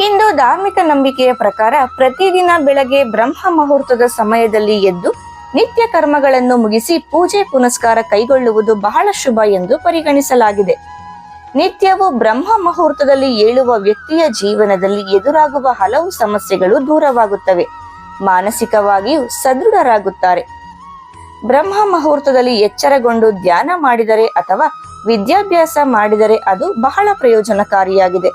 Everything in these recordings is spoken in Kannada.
ಹಿಂದೂ ಧಾರ್ಮಿಕ ನಂಬಿಕೆಯ ಪ್ರಕಾರ ಪ್ರತಿದಿನ ಬೆಳಗ್ಗೆ ಬ್ರಹ್ಮ ಮುಹೂರ್ತದ ಸಮಯದಲ್ಲಿ ಎದ್ದು ನಿತ್ಯ ಕರ್ಮಗಳನ್ನು ಮುಗಿಸಿ ಪೂಜೆ ಪುನಸ್ಕಾರ ಕೈಗೊಳ್ಳುವುದು ಬಹಳ ಶುಭ ಎಂದು ಪರಿಗಣಿಸಲಾಗಿದೆ. ನಿತ್ಯವೂ ಬ್ರಹ್ಮ ಮುಹೂರ್ತದಲ್ಲಿ ಏಳುವ ವ್ಯಕ್ತಿಯ ಜೀವನದಲ್ಲಿ ಎದುರಾಗುವ ಹಲವು ಸಮಸ್ಯೆಗಳು ದೂರವಾಗುತ್ತವೆ. ಮಾನಸಿಕವಾಗಿಯೂ ಸದೃಢರಾಗುತ್ತಾರೆ. ಬ್ರಹ್ಮ ಮುಹೂರ್ತದಲ್ಲಿ ಎಚ್ಚರಗೊಂಡು ಧ್ಯಾನ ಮಾಡಿದರೆ ಅಥವಾ ವಿದ್ಯಾಭ್ಯಾಸ ಮಾಡಿದರೆ ಅದು ಬಹಳ ಪ್ರಯೋಜನಕಾರಿಯಾಗಿದೆ.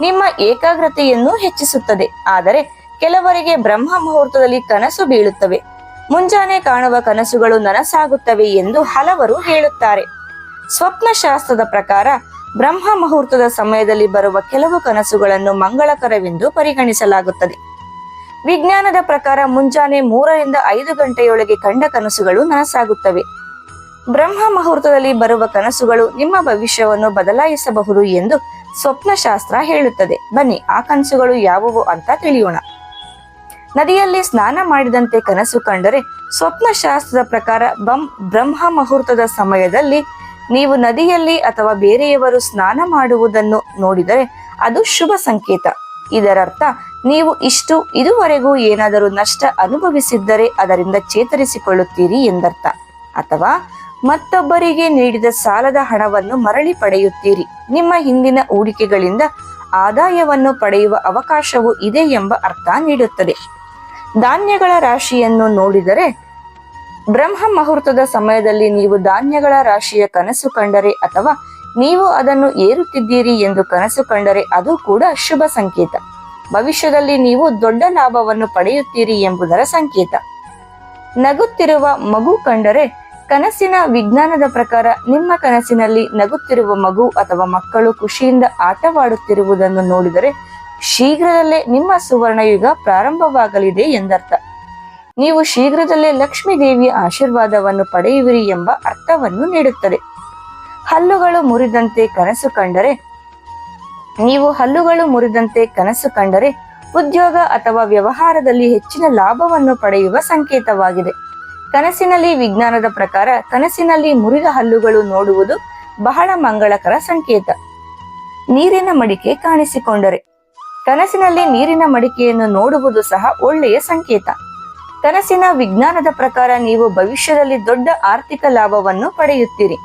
ನಿಮ್ಮ ಏಕಾಗ್ರತೆಯನ್ನು ಹೆಚ್ಚಿಸುತ್ತದೆ. ಆದರೆ ಕೆಲವರಿಗೆ ಬ್ರಹ್ಮ ಮುಹೂರ್ತದಲ್ಲಿ ಕನಸು ಬೀಳುತ್ತವೆ. ಮುಂಜಾನೆ ಕಾಣುವ ಕನಸುಗಳು ನನಸಾಗುತ್ತವೆ ಎಂದು ಹಲವರು ಹೇಳುತ್ತಾರೆ. ಸ್ವಪ್ನಶಾಸ್ತ್ರದ ಪ್ರಕಾರ ಬ್ರಹ್ಮ ಮುಹೂರ್ತದ ಸಮಯದಲ್ಲಿ ಬರುವ ಕೆಲವು ಕನಸುಗಳನ್ನು ಮಂಗಳಕರವೆಂದು ಪರಿಗಣಿಸಲಾಗುತ್ತದೆ. ವಿಜ್ಞಾನದ ಪ್ರಕಾರ ಮುಂಜಾನೆ ಮೂರರಿಂದ ಐದು ಗಂಟೆಯೊಳಗೆ ಕಂಡ ಕನಸುಗಳು ನನಸಾಗುತ್ತವೆ. ಬ್ರಹ್ಮ ಮುಹೂರ್ತದಲ್ಲಿ ಬರುವ ಕನಸುಗಳು ನಿಮ್ಮ ಭವಿಷ್ಯವನ್ನು ಬದಲಾಯಿಸಬಹುದು ಎಂದು ಸ್ವಪ್ನಶಾಸ್ತ್ರ ಹೇಳುತ್ತದೆ. ಬನ್ನಿ, ಆ ಕನಸುಗಳು ಯಾವುವು ಅಂತ ತಿಳಿಯೋಣ. ನದಿಯಲ್ಲಿ ಸ್ನಾನ ಮಾಡಿದಂತೆ ಕನಸು ಕಂಡರೆ ಸ್ವಪ್ನಶಾಸ್ತ್ರದ ಪ್ರಕಾರ ಬಂ ಬ್ರಹ್ಮ ಮುಹೂರ್ತದ ಸಮಯದಲ್ಲಿ ನೀವು ನದಿಯಲ್ಲಿ ಅಥವಾ ಬೇರೆಯವರು ಸ್ನಾನ ಮಾಡುವುದನ್ನು ನೋಡಿದರೆ ಅದು ಶುಭ ಸಂಕೇತ. ಇದರರ್ಥ, ನೀವು ಇಷ್ಟು ಇದುವರೆಗೂ ಏನಾದರೂ ನಷ್ಟ ಅನುಭವಿಸಿದ್ದರೆ ಅದರಿಂದ ಚೇತರಿಸಿಕೊಳ್ಳುತ್ತೀರಿ ಎಂದರ್ಥ. ಅಥವಾ ಮತ್ತೊಬ್ಬರಿಗೆ ನೀಡಿದ ಸಾಲದ ಹಣವನ್ನು ಮರಳಿ ಪಡೆಯುತ್ತೀರಿ. ನಿಮ್ಮ ಹಿಂದಿನ ಹೂಡಿಕೆಗಳಿಂದ ಆದಾಯವನ್ನು ಪಡೆಯುವ ಅವಕಾಶವು ಇದೆ ಎಂಬ ಅರ್ಥ ನೀಡುತ್ತದೆ. ಧಾನ್ಯಗಳ ರಾಶಿಯನ್ನು ನೋಡಿದರೆ ಬ್ರಹ್ಮ ಮುಹೂರ್ತದ ಸಮಯದಲ್ಲಿ ನೀವು ಧಾನ್ಯಗಳ ರಾಶಿಯ ಕನಸು ಕಂಡರೆ ಅಥವಾ ನೀವು ಅದನ್ನು ಏರುತ್ತಿದ್ದೀರಿ ಎಂದು ಕನಸು ಕಂಡರೆ ಅದು ಕೂಡ ಶುಭ ಸಂಕೇತ. ಭವಿಷ್ಯದಲ್ಲಿ ನೀವು ದೊಡ್ಡ ಲಾಭವನ್ನು ಪಡೆಯುತ್ತೀರಿ ಎಂಬುದರ ಸಂಕೇತ. ನಗುತ್ತಿರುವ ಮಗು ಕಂಡರೆ ಕನಸಿನ ವಿಜ್ಞಾನದ ಪ್ರಕಾರ ನಿಮ್ಮ ಕನಸಿನಲ್ಲಿ ನಗುತ್ತಿರುವ ಮಗು ಅಥವಾ ಮಕ್ಕಳು ಖುಷಿಯಿಂದ ಆಟವಾಡುತ್ತಿರುವುದನ್ನು ನೋಡಿದರೆ ಶೀಘ್ರದಲ್ಲೇ ನಿಮ್ಮ ಸುವರ್ಣಯುಗ ಪ್ರಾರಂಭವಾಗಲಿದೆ ಎಂದರ್ಥ. ನೀವು ಶೀಘ್ರದಲ್ಲೇ ಲಕ್ಷ್ಮೀ ದೇವಿಯ ಆಶೀರ್ವಾದವನ್ನು ಪಡೆಯುವಿರಿ ಎಂಬ ಅರ್ಥವನ್ನು ನೀಡುತ್ತದೆ. ಹಲ್ಲುಗಳು ಮುರಿದಂತೆ ಕನಸು ಕಂಡರೆ, ನೀವು ಹಲ್ಲುಗಳು ಮುರಿದಂತೆ ಕನಸು ಕಂಡರೆ ಉದ್ಯೋಗ ಅಥವಾ ವ್ಯವಹಾರದಲ್ಲಿ ಹೆಚ್ಚಿನ ಲಾಭವನ್ನು ಪಡೆಯುವ ಸಂಕೇತವಾಗಿದೆ. ಕನಸಿನಲ್ಲಿ ವಿಜ್ಞಾನದ ಪ್ರಕಾರ ಕನಸಿನಲ್ಲಿ ಮುರಿದ ಹಲ್ಲುಗಳು ನೋಡುವುದು ಬಹಳ ಮಂಗಳಕರ ಸಂಕೇತ. ನೀರಿನ ಮಡಿಕೆ ಕಾಣಿಸಿಕೊಂಡರೆ. ಕನಸಿನಲ್ಲಿ ನೀರಿನ ಮಡಿಕೆಯನ್ನು ನೋಡುವುದು ಸಹ ಒಳ್ಳೆಯ ಸಂಕೇತ. ಕನಸಿನ ವಿಜ್ಞಾನದ ಪ್ರಕಾರ ನೀವು ಭವಿಷ್ಯದಲ್ಲಿ ದೊಡ್ಡ ಆರ್ಥಿಕ ಲಾಭವನ್ನು ಪಡೆಯುತ್ತೀರಿ.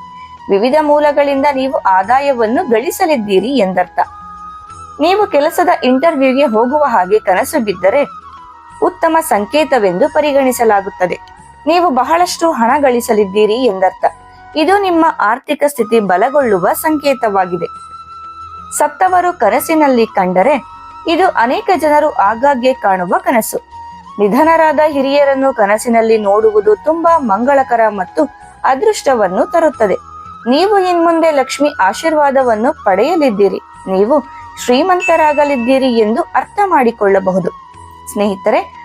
ವಿವಿಧ ಮೂಲಗಳಿಂದ ನೀವು ಆದಾಯವನ್ನು ಗಳಿಸಲಿದ್ದೀರಿ ಎಂದರ್ಥ. ನೀವು ಕೆಲಸದ ಇಂಟರ್ವ್ಯೂಗೆ ಹೋಗುವ ಹಾಗೆ ಕನಸು ಬಿದ್ದರೆ ಉತ್ತಮ ಸಂಕೇತವೆಂದು ಪರಿಗಣಿಸಲಾಗುತ್ತದೆ. ನೀವು ಬಹಳಷ್ಟು ಹಣ ಗಳಿಸಲಿದ್ದೀರಿ ಎಂದರ್ಥ. ಇದು ನಿಮ್ಮ ಆರ್ಥಿಕ ಸ್ಥಿತಿ ಬಲಗೊಳ್ಳುವ ಸಂಕೇತವಾಗಿದೆ. ಸತ್ತವರು ಕನಸಿನಲ್ಲಿ ಕಂಡರೆ ಇದು ಅನೇಕ ಜನರು ಆಗಾಗ್ಗೆ ಕಾಣುವ ಕನಸು. ನಿಧನರಾದ ಹಿರಿಯರನ್ನು ಕನಸಿನಲ್ಲಿ ನೋಡುವುದು ತುಂಬಾ ಮಂಗಳಕರ ಮತ್ತು ಅದೃಷ್ಟವನ್ನು ತರುತ್ತದೆ. ನೀವು ಇನ್ಮುಂದೆ ಲಕ್ಷ್ಮಿ ಆಶೀರ್ವಾದವನ್ನು ಪಡೆಯಲಿದ್ದೀರಿ. ನೀವು ಶ್ರೀಮಂತರಾಗಲಿದ್ದೀರಿ ಎಂದು ಅರ್ಥ ಮಾಡಿಕೊಳ್ಳಬಹುದು. ಸ್ನೇಹಿತರೆ